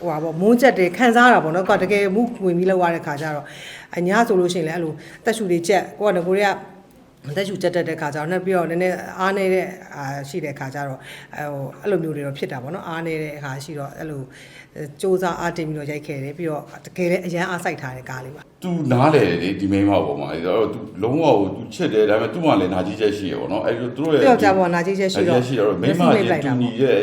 ဟိုပါပေါ့မုန်းချက်တွေခံစားရတာပေါ့နော်ကိုကတကယ်မှုဝင်ပြီးလောက်ရတဲ့ခါကျတော့အညာဆိုလို့ရှိရင်လည်းအဲ့လိုတက်ရှူတွေချက်ကိုကငကိုတွေက တက်ရှူချက်တက်တဲ့ခါကျတော့နောက်ပြီးတော့နည်းနည်းအားနေတဲ့အာရှိတဲ့ခါကျတော့အဲဟိုအဲ့လိုမျိုးတွေတော့ဖြစ်တာပေါ့နော်အားနေတဲ့အခါရှိတော့အဲ့လိုစူးစမ်းအားတင်ပြီးတော့ရိုက်ခဲ့တယ်ပြီးတော့တကယ်လည်းအရန်အားစိုက်ထားတဲ့ကားလေးပါသူနားလေလေဒီမိန်းမပေါ်မှာအဲ့တော့သူလုံးဝကိုသူချစ်တယ်ဒါပေမဲ့သူ့မှာလည်းနာကြီးချက်ရှိရပေါ့နော်အဲ့လိုသူတို့ရဲ့တယောက်ကြပေါ်နာကြီးချက်ရှိတော့ရှိတော့မိန်းမမျရဲ့က်စိမိတ်လိုက်တာတူပေါ့ညီရဲ့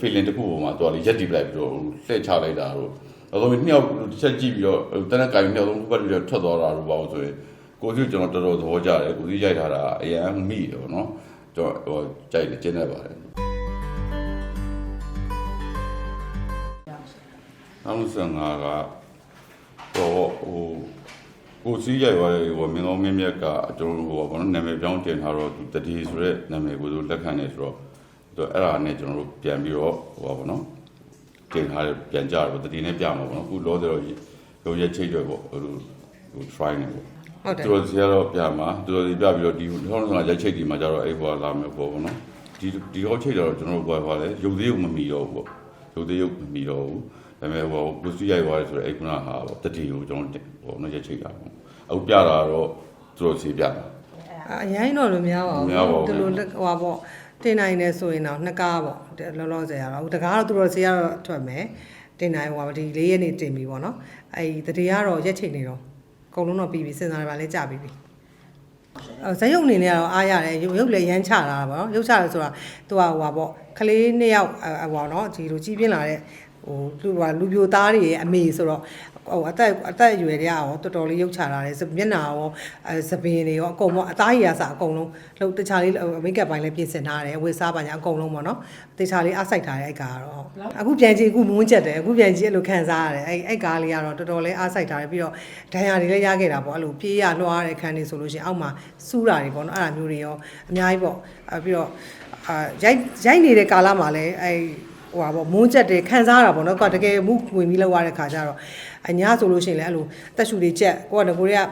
feeling တစ်ခုပေါ်မှာသူကလေရက်တီပလိုက်ပြီးတော့လှည့်ချလိုက်တာတော့အဲ့တော့နှစ်ယောက်တစ်ချက်ကြည့်ပြီးတော့တနက်ကင်နှစ်ယောက်လုံးဘက်ပြီးတော့ထွက်သွားတာတော့ပေါ့ဆိုရင် ကိုကြီးကျွန်တော်တော်တော်သဘောကျတယ်ကိုကြီးရိုက်ထားတာအရင်မိတယ်ပေါ့နော်ကျွန်တော်ဟိုကြိုက်တယ်ကျင်းနေပါတယ်နောက်ဆုံးငါကတော့ဟိုကိုစီးရိုက်သွားတယ်ဟိုမင်းကောင်းမင်းမြတ်ကကျွန်တော်ဟိုဘာလို့နာမည်ပြောင်းတင်ထားတော့သူတတိဆိုတဲ့နာမည်ကိုသူလက်ခံနေဆိုတော့သူအဲ့ဒါနဲ့ကျွန်တော်တို့ပြန်ပြီးတော့ဟိုပါဘောနော်တင်ထားတယ်ပြန်ကြတော့တတိနဲ့ပြမှာပေါ့နော်အခုလောတယ်တော့ရုပ်ရက်ချိတ်တွေပေါ့ဟိုဟို try နေပေါ့ ဟုတ်တယ်သူတို့စီကတော့ပြမှာသူတို့စီပြပြီးတော့ဒီထောင်းထောင်းရက်ချိတ်ဒီမှာကြတော့အဲ့ဟိုလာမယ်ပေါ့ဗောနော်ဒီဒီတော့ချိတ်တော့ကျွန်တော်တို့ဘာလဲရုပ်သေးရုပ်မမီတော့ဘူးပေါ့ရုပ်သေးရုပ်မမီတော့ဘူးဒါပေမဲ့ဟိုကိုစီရိုက်သွားတယ်ဆိုတော့အဲ့ခုနဟာပေါ့တတိကိုကျွန်တော်ဟိုနော်ရက်ချိတ်တာပေါ့အခုပြတာတော့သူတို့စီပြတာအရင်တော့လို့မများပါဘူးမများပါဘူးဒီလိုလက်ဟိုပါပေါ့တင်နိုင်နေဆိုရင်တော့နှစ်ကားပေါ့ဒီလောလောဆယ်ကတော့တကားတော့သူတို့စီကတော့ထွက်မယ်တင်နိုင်ဟိုပါဒီ၄ရက်နေတင်ပြီပေါ့နော်အဲဒီတတိကတော့ရက်ချိန်နေတော့ အကုန်လုံးတော့ပြီးပြီစဉ်းစားရပါလဲကြာပြီပြီအဲဇက်ရုပ်အနေနဲ့ကတော့အားရတယ်ရုပ်ရုပ်လည်းရမ်းချတာပေါ့နော်ရုပ်ချတယ်ဆိုတာသူကဟိုပါပေါ့ ကလေးနှစ်ယောက်ဟိုပါနော်ဒီလိုကြီးပြင်းလာတဲ့ဟိုလူကလူပြိုသားတွေရဲ့အမေဆိုတော့ဟိုအသက်အသက်အရွယ်တွေကရောတော်တော်လေးရုပ်ချလာတယ်မျက်နှာရောအဲသပင်တွေရောအကုန်ပေါ့အသားရည်ရစအကုန်လုံးလှုပ်တခြားလေးမိတ်ကပ်ပိုင်းလည်းပြင်ဆင်ထားတယ်ဝေစားပါညာအကုန်လုံးပေါ့နော်တခြားလေးအားစိုက်ထားတဲ့အဲ့ကားကတော့အခုပြန်ကြည့်အခုမွန်းချက်တယ်အခုပြန်ကြည့်အဲ့လိုခံစားရတယ်အဲ့အဲ့ကားလေးကတော့တော်တော်လေးအားစိုက်ထားတယ်ပြီးတော့ဒဏ်ရာတွေလည်းရခဲ့တာပေါ့အဲ့လိုပြေးရလွှားရတဲ့ခန်းတွေဆိုလို့ရှိရင်အောက်မှာစူးတာတွေပေါ့နော်အဲ့ဒါမျိုးတွေရောအများကြီးပေါ့အဲပြီးတော့အာရိုက်ရိုက်နေတဲ့ကာလမှာလည်းအဲ့ဟိုပါပေါ့မွန်းချက်တွေခံစားရတာပေါ့နော်ကိုကတကယ်မှုဝင်ပြီးလောက်ရတဲ့ခါကျတော့အညာဆိုလို့ရှိရင်လည်းအဲ့လိုတက်ရှူတွေချက်ကိုကငကိုတွေက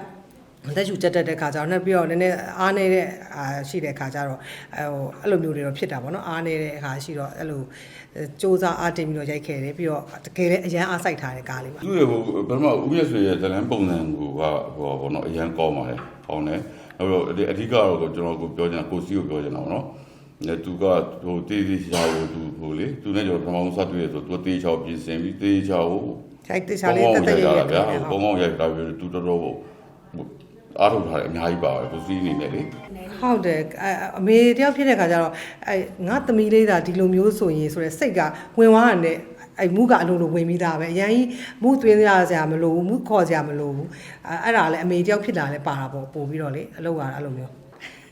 တက်ရှူချက်တက်တဲ့ခါကျတော့နောက်ပြီးတော့နည်းနည်းအားနေတဲ့အာရှိတဲ့ခါကျတော့အဲဟိုအဲ့လိုမျိုးတွေတော့ဖြစ်တာပေါ့နော်အားနေတဲ့အခါရှိတော့အဲ့လိုစူးစမ်းအားတင်ပြီးတော့ရိုက်ခဲ့တယ်ပြီးတော့တကယ်လည်းအရန်အားစိုက်ထားတဲ့ကားလေးပါသူ့ရဲ့ဟိုဘယ်မှာဦးမြတ်ဆွေရဲ့ဇလန်းပုံစံကိုကဟိုဘောနော်အရန်ကောင်းပါတယ်ဟောင်းတယ်နောက်တော့အဓိကတော့ကျွန်တော်ကိုပြောချင်တာကိုစီကိုပြောချင်တာပေါ့နော် နေသူကဟိုတေးသေးချာကိုသူဟိုလေသူနဲ့ကျွန်တော်ပထမဆုံးစတွေ့ရဆိုသူတေးချောပြင်ဆင်ပြီးတေးချောကိုရိုက်တခြားလေးတက်တက်ရိုက်ရိုက်ဗျာခဲ့တယ်ကောင်းကောင်းရိုက်တာပြီးသူတော်တော်ဟိုအားထုတ်ထားတယ်အများကြီးပါပဲကိုစီအနေနဲ့လေဟုတ်တယ်အဲအမေတယောက်ဖြစ်တဲ့ခါကျတော့အဲငါသမီးလေးသာဒီလိုမျိုးဆိုရင်ဆိုတော့စိတ်ကဝင်သွားတယ်အဲ့မူကအလိုလိုဝင်ပြီးသားပဲအရင်ကြီးမူသွင်းရစရာမလိုဘူးမူခေါ်စရာမလိုဘူးအဲအဲ့ဒါလည်းအမေတယောက်ဖြစ်လာလဲပါတာပေါ့ပို့ပြီးတော့လေအလုပ်ကအဲ့လိုမျိုး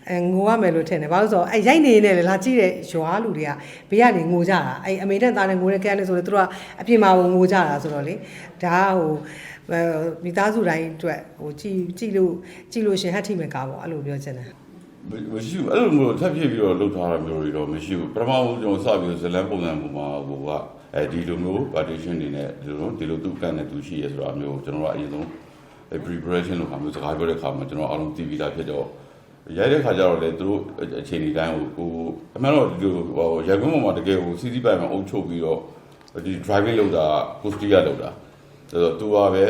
အဲငိုရမယ်လို့ထင်တယ်ဘာလို့ဆိုတော့အဲရိုက်နေနေလေလာကြည့်တဲ့ရွာလူတွေကဘေးကနေငိုကြတာအဲအမေနဲ့သားနဲ့ငိုတဲ့ကဲနဲ့ဆိုတော့သူတို့ကအပြင်မှာငိုကြတာဆိုတော့လေဒါကဟိုမိသားစုတိုင်းအတွက်ဟိုကြည်ကြည်လို့ကြည်လို့ရှင်ဟတ်ထိမဲ့ကားပေါ့အဲ့လိုပြောချင်တယ်မရှိဘူးအဲ့လိုမျိုးထပ်ဖြစ်ပြီးတော့လှုပ်ထားတာမျိုးတွေတော့မရှိဘူးပထမဆုံးကျွန်တော်စပြီးဇလန်းပုံစံပုံမှာဟိုကအဲဒီလိုမျိုး partition တွေနဲ့ဒီလိုဒီလိုသူကန်တဲ့သူရှိရဲဆိုတာမျိုးကျွန်တော်ကအရင်ဆုံး preparation လို့ခါမျိုးစကားပြောတဲ့ခါမှာကျွန်တော်အားလုံးသိပြီးသားဖြစ်တော့ ရိုက်တဲ့ခါကျတော့လေသူတို့အချိန်ဒီတိုင်းဟိုဟိုအမှန်တော့ဒီလိုဟိုရကွန်းပေါ်မှာတကယ်ဟိုစီစီပိုင်မှာအုပ်ချုပ်ပြီးတော့ဒီ driving လုပ်တာကိုစတီယာလုပ်တာဆိုတော့သူကပဲ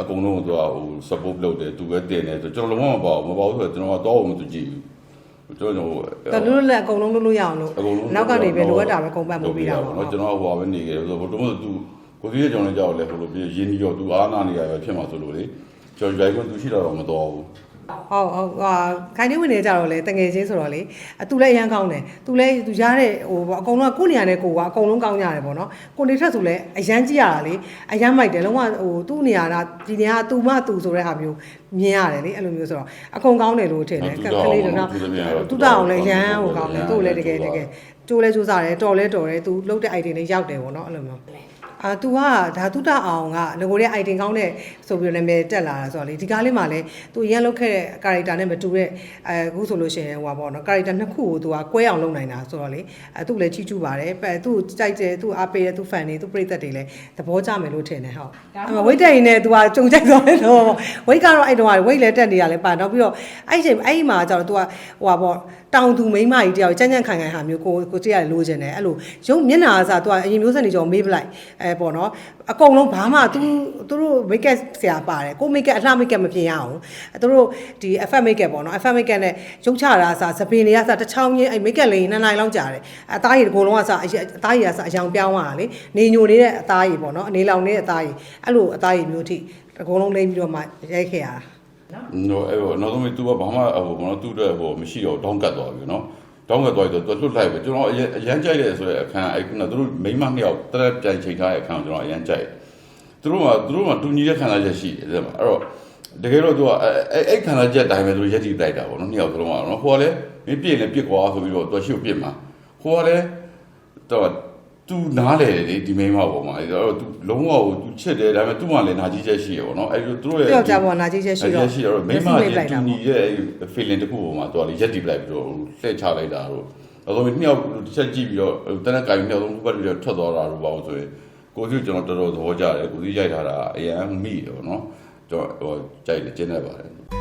အကုန်လုံးကိုသူကဟို support လုပ်တယ်သူပဲတင်တယ်ဆိုကျွန်တော်လုံးဝမပေါ့မပေါ့ဆိုတော့ကျွန်တော်ကတော့မသူကြည့်ဘူးကျွန်တော်တော်လို့လည်းအကုန်လုံးလုပ်လို့ရအောင်လို့အကုန်လုံးနောက်ကနေပဲလိုအပ်တာပဲကုန်ပတ်မှုပြီးတာပေါ့နော်ကျွန်တော်ဟိုပါပဲနေခဲ့တယ်ဆိုတော့ဘုတော်သူကိုစီးရဲ့ကြောင်လေးကြောက်လဲဟိုလိုပြရင်းနှီးရောသူအားနာနေရပဲဖြစ်မှာဆိုလို့လေကျွန်တော်ရိုက်ခွင့်သူရှိတော့မတော်ဘူး ဟုတ်ဟုတ်ဟာခိုင်နေဝင်နေကြတော့လေတငယ်ချင်းဆိုတော့လေအတူလည်းအရန်ကောင်းတယ်သူလည်းသူရတဲ့ဟိုအကုန်လုံးကကိုနေရာနဲ့ကိုကအကုန်လုံးကောင်းကြတယ်ပေါ့နော်ကိုနေထက်ဆိုလည်းအရန်ကြည့်ရတာလေအရန်မိုက်တယ်လုံးဝဟိုသူ့နေရာကဒီနေရာကသူမသူဆိုတဲ့ဟာမျိုးမြင်ရတယ်လေအဲ့လိုမျိုးဆိုတော့အကုန်ကောင်းတယ်လို့ထင်တယ်ကလေးတော့တူတအောင်လည်းရန်ဟိုကောင်းတယ်သူ့လည်းတကယ်တကယ်ကျိုးလဲကျိုးစားတယ်တော်လဲတော်တယ်သူလုတ်တဲ့ item လေးရောက်တယ်ပေါ့နော်အဲ့လိုမျိုး အာသူကဓာတုတအောင်ကငကိုတဲ့ item ကောင်းတဲ့ဆိုပြီးတော့နာမည်တက်လာတာဆိုတော့လေဒီကားလေးမှာလည်းသူရန်လုတ်ခဲ့တဲ့ character နဲ့မတူတဲ့အဲအခုဆိုလို့ရှိရင်ဟိုပါပေါ့နော် character နှစ်ခုကိုသူကကွဲအောင်လုပ်နိုင်တာဆိုတော့လေအဲသူ့လည်းချီးကျူးပါတယ်ပတ်သူ့ကြိုက်တယ်သူ့အားပေးတယ်သူ့ fan တွေသူ့ပရိသတ်တွေလည်းသဘောကျမယ်လို့ထင်တယ်ဟုတ်ဝိတ်တက်ရင်လည်းသူကကြုံကြိုက်သွားတယ်ဆိုတော့ဝိတ်ကတော့အဲ့တုန်းကဝိတ်လည်းတက်နေရလဲပါနောက်ပြီးတော့အဲ့ချိန်အဲ့မှာကျတော့သူကဟိုပါပေါ့တောင်သူမိန်းမကြီးတယောက်ကြမ်းကြမ်းခိုင်ခိုင်ဟာမျိုးကိုကိုကြည့်ရလိုချင်တယ်အဲ့လိုရုပ်မျက်နှာအစားသူကအရင်မျိုးဆက်နေကြောမေးပလိုက်အဲအဲပေါ့နော်အကုန်လုံးဘာမှသူသူတို့ make up ဆရာပါတယ်ကို make up အလှ make up မပြင်ရအောင်သူတို့ဒီ effect make up ပေါ့နော် effect make up နဲ့ရုပ်ချတာအစားသပင်တွေကစားတစ်ချောင်းချင်းအဲ make up လေးနှစ်နိုင်လောက်ကြာတယ်အသားရည်ဒီကိုယ်လုံးကစားအသားရည်ကစားအယောင်ပြောင်းသွားတာလေနေညိုနေတဲ့အသားရည်ပေါ့နော်အနေလောင်နေတဲ့အသားရည်အဲ့လိုအသားရည်မျိုးထိဒီကိုယ်လုံးလိမ့်ပြီးတော့မှရိုက်ခဲ့ရတာနော်အဲ့တော့နောက်ဆုံးသူကဘာမှဟိုဘောနော်သူ့အတွက်ဟိုမရှိတော့တောင်းကတ်သွားပြီနော် တောင်းကတ်သွားပြီးတော့သူလွတ်လိုက်ပဲကျွန်တော်အရန်ကြိုက်တယ်ဆိုတဲ့အခန်းအဲ့ခုနသူတို့မိမနှစ်ယောက်တက်ပြန်ချိန်ထားတဲ့အခန်းကိုကျွန်တော်အရန်ကြိုက်သူတို့ကသူတို့ကတူညီတဲ့ခံစားချက်ရှိတယ်အဲ့တော့တကယ်တော့သူကအဲ့အဲ့ခံစားချက်တိုင်းပဲသူရက်ကြည့်လိုက်တာပေါ့နော်နှစ်ယောက်စလုံးကနော်ဟိုကလည်းမင်းပြည့်လည်းပြစ်ကွာဆိုပြီးတော့သူရှိကိုပြစ်မှာဟိုကလည်းတော့ သူနားလေလေဒီမိမပေါ့မှာအဲ့တော့သူလုံးဝကိုသူချစ်တယ်ဒါပေမဲ့သူ့မှာလည်းနာကြီးချက်ရှိရပေါ့နော်အဲ့လိုသူတို့ရဲ့ပြောက်ကြပေါ်နာကြီးချက်ရှိတော့ရှိတော့မိမမျက်စိရဲ့လိုက်တူတာညီပေါ့ရဲ့ feeling တစ်ခုပေါ်မှာတော်လေရက်တီပလိုက်ပြီးတော့လှည့်ချလိုက်တာတော့အဆုံးနှစ်ယောက်တစ်ချက်ကြည့်ပြီးတော့တနက်ကင်နှစ်ယောက်သုံးခုပတ်ပြီးတော့ထွက်သွားတာတော့ပေါ့ဆိုရင်ကိုကြီးကျွန်တော်တော်တော်သဘောကျတယ်ကိုကြီးရိုက်ထားတာအရန်မိတယ်ပေါ့နော်ကျွန်တော်ဟိုကြိုက်တယ်ကျင်းနေပါတယ်